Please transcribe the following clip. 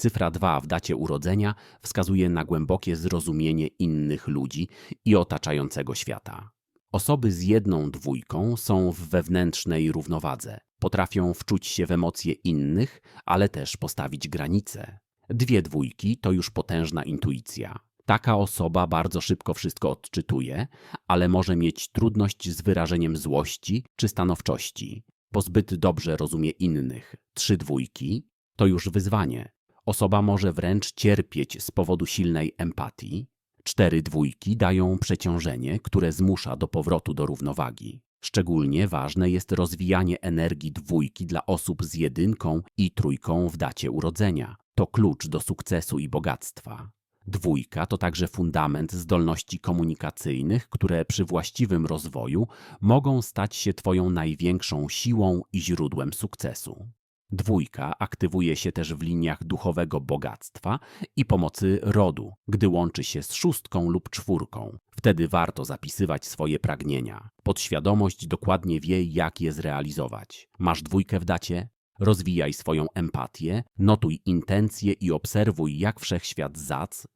Cyfra 2 w dacie urodzenia wskazuje na głębokie zrozumienie innych ludzi i otaczającego świata. Osoby z jedną dwójką są w wewnętrznej równowadze. Potrafią wczuć się w emocje innych, ale też postawić granice. Dwie dwójki to już potężna intuicja. Taka osoba bardzo szybko wszystko odczytuje, ale może mieć trudność z wyrażeniem złości czy stanowczości, bo zbyt dobrze rozumie innych. Trzy dwójki to już wyzwanie. Osoba może wręcz cierpieć z powodu silnej empatii. Cztery dwójki dają przeciążenie, które zmusza do powrotu do równowagi. Szczególnie ważne jest rozwijanie energii dwójki dla osób z jedynką i trójką w dacie urodzenia. To klucz do sukcesu i bogactwa. Dwójka to także fundament zdolności komunikacyjnych, które przy właściwym rozwoju mogą stać się Twoją największą siłą i źródłem sukcesu. Dwójka aktywuje się też w liniach duchowego bogactwa i pomocy rodu, gdy łączy się z szóstką lub czwórką. Wtedy warto zapisywać swoje pragnienia. Podświadomość dokładnie wie, jak je zrealizować. Masz dwójkę w dacie? Rozwijaj swoją empatię, notuj intencje i obserwuj, jak wszechświat zac